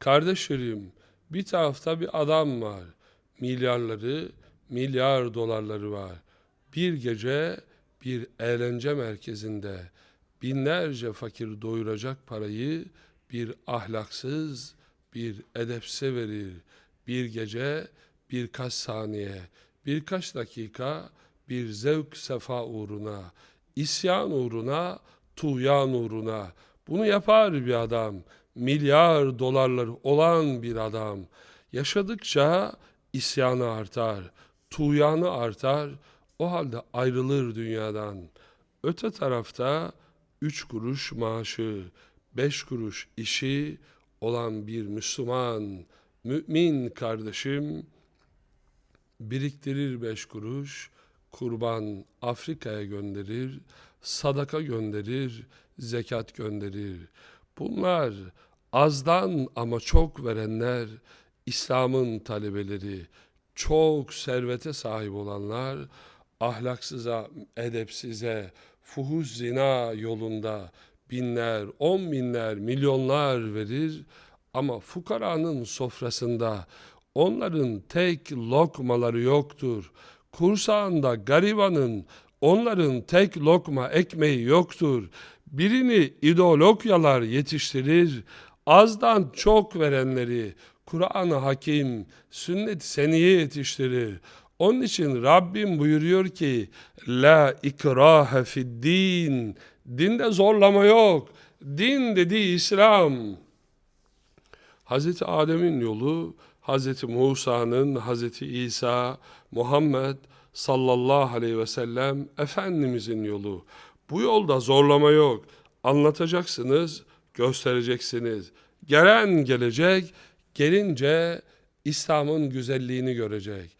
Kardeşlerim, bir tarafta bir adam var. Milyarları, milyar dolarları var. Bir gece bir eğlence merkezinde binlerce fakir doyuracak parayı bir ahlaksız, bir edepse verir. Bir gece, birkaç saniye, birkaç dakika bir zevk sefa uğruna, isyan uğruna, tuğyan uğruna. Bunu yapar bir adam. Milyar dolarları olan bir adam. Yaşadıkça isyanı artar, tuğyanı artar. O halde ayrılır dünyadan. Öte tarafta üç kuruş maaşı, beş kuruş işi olan bir Müslüman, mümin kardeşim biriktirir beş kuruş, kurban Afrika'ya gönderir, sadaka gönderir, zekat gönderir. Bunlar azdan ama çok verenler, İslam'ın talebeleri, çok servete sahip olanlar, ahlaksıza, edepsize, fuhuş zina yolunda binler, on binler, milyonlar verir ama fukaranın sofrasında onların tek lokmaları yoktur. Kursağında garibanın onların tek lokma ekmeği yoktur. Birini ideologyalar yetiştirir, azdan çok verenleri Kur'an-ı Hakim, sünnet-i seniye yetiştirir. Onun için Rabbim buyuruyor ki La ikrahe fid din Dinde zorlama yok. Din dediği İslam. Hazreti Adem'in yolu, Hazreti Musa'nın, Hazreti İsa, Muhammed sallallahu aleyhi ve sellem Efendimizin yolu. Bu yolda zorlama yok. Anlatacaksınız, göstereceksiniz. Gelen gelecek, gelince İslam'ın güzelliğini görecek.